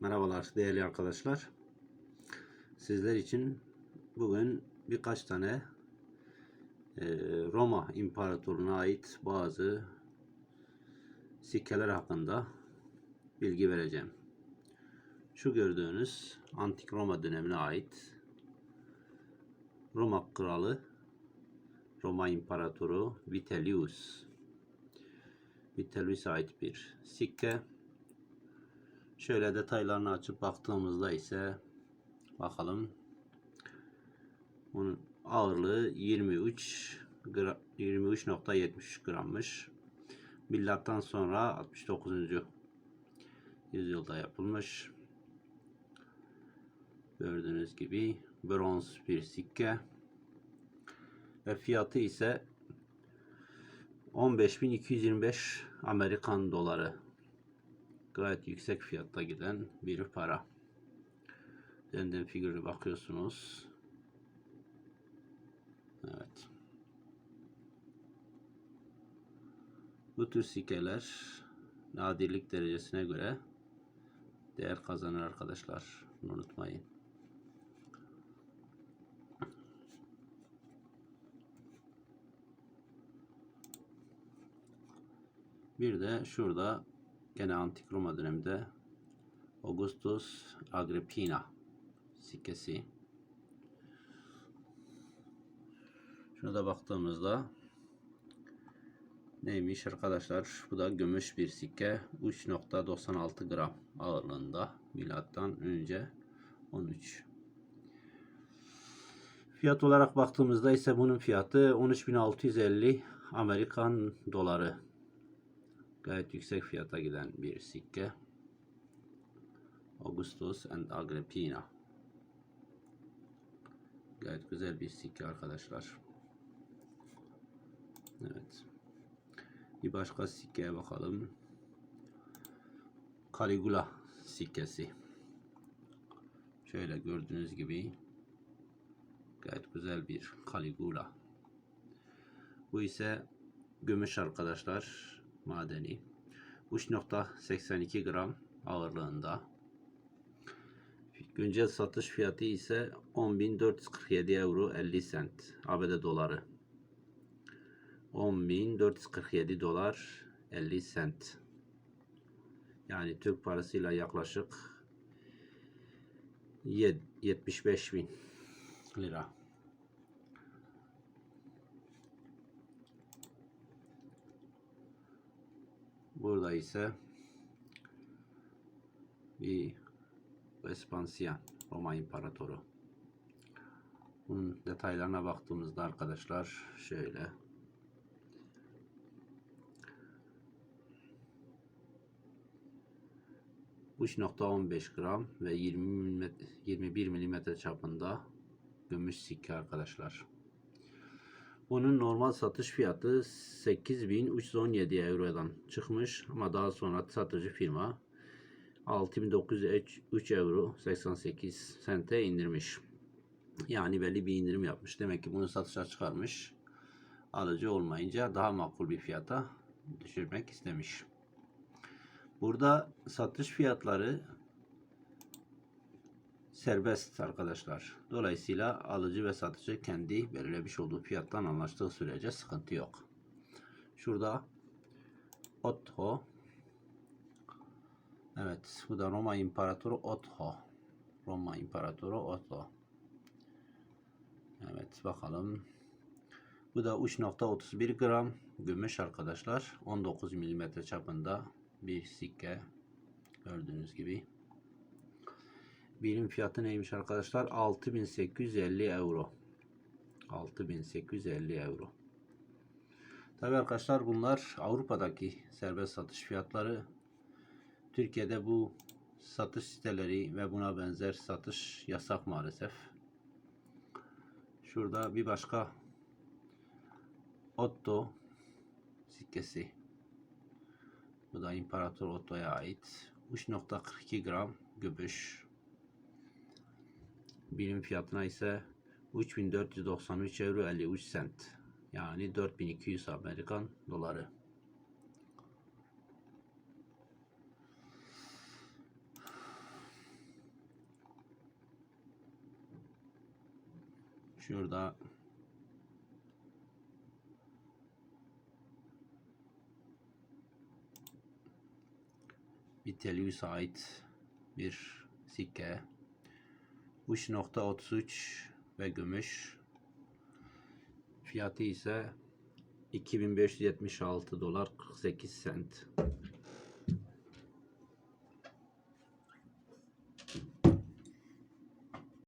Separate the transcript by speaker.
Speaker 1: Merhabalar değerli arkadaşlar. Sizler için bugün birkaç tane e, Roma İmparatorluğu'na ait bazı sikkeler hakkında bilgi vereceğim. Şu gördüğünüz Antik Roma dönemine ait Roma kralı Roma İmparatoru Vitellius Vitellius'a ait bir sikke. Şöyle detaylarını açıp baktığımızda ise bakalım. Bunun ağırlığı 23 gra- 23.73 grammış. Milattan sonra 69. yüzyılda yapılmış. Gördüğünüz gibi bronz bir sikke. Ve fiyatı ise 15.225 Amerikan doları gayet yüksek fiyatta giden bir para. Döndüğüm figürü bakıyorsunuz. Evet. Bu tür sikeler nadirlik derecesine göre değer kazanır arkadaşlar. Bunu unutmayın. Bir de şurada gene antik Roma döneminde Augustus Agrippina sikkesi. Şuna da baktığımızda neymiş arkadaşlar? Bu da gümüş bir sikke. 3.96 gram ağırlığında. Milattan önce 13. Fiyat olarak baktığımızda ise bunun fiyatı 13.650 Amerikan doları. Gayet yüksek fiyata giden bir sikke. Augustus and Agrippina. Gayet güzel bir sikke arkadaşlar. Evet. Bir başka sikkeye bakalım. Caligula sikkesi. Şöyle gördüğünüz gibi gayet güzel bir Caligula. Bu ise gümüş arkadaşlar madeni. 3.82 gram ağırlığında. Güncel satış fiyatı ise 10.447 euro 50 sent ABD doları. 10.447 dolar 50 sent. Yani Türk parasıyla yaklaşık 75 bin lira. Burada ise bir Vespasian Roma İmparatoru. Bunun detaylarına baktığımızda arkadaşlar şöyle ...3.15 gram ve 20 milimetre, 21 milimetre çapında gümüş sikke arkadaşlar. Bunun normal satış fiyatı 8317 eurodan çıkmış ama daha sonra satıcı firma 6903 euro 88 sente indirmiş. Yani belli bir indirim yapmış. Demek ki bunu satışa çıkarmış. Alıcı olmayınca daha makul bir fiyata düşürmek istemiş. Burada satış fiyatları serbest arkadaşlar. Dolayısıyla alıcı ve satıcı kendi belirlemiş olduğu fiyattan anlaştığı sürece sıkıntı yok. Şurada Otto Evet bu da Roma İmparatoru Otto. Roma İmparatoru Otto. Evet bakalım. Bu da 3.31 gram gümüş arkadaşlar. 19 mm çapında bir sikke. Gördüğünüz gibi. Birim fiyatı neymiş arkadaşlar? 6850 euro. 6850 euro. Tabi arkadaşlar bunlar Avrupa'daki serbest satış fiyatları. Türkiye'de bu satış siteleri ve buna benzer satış yasak maalesef. Şurada bir başka Otto sikkesi. Bu da İmparator Otto'ya ait. 3.42 gram gümüş birim fiyatına ise 3493 euro 53 sent yani 4200 Amerikan doları. Şurada bir telüse ait bir sikke 3.33 ve gümüş. Fiyatı ise 2576 dolar 48 sent.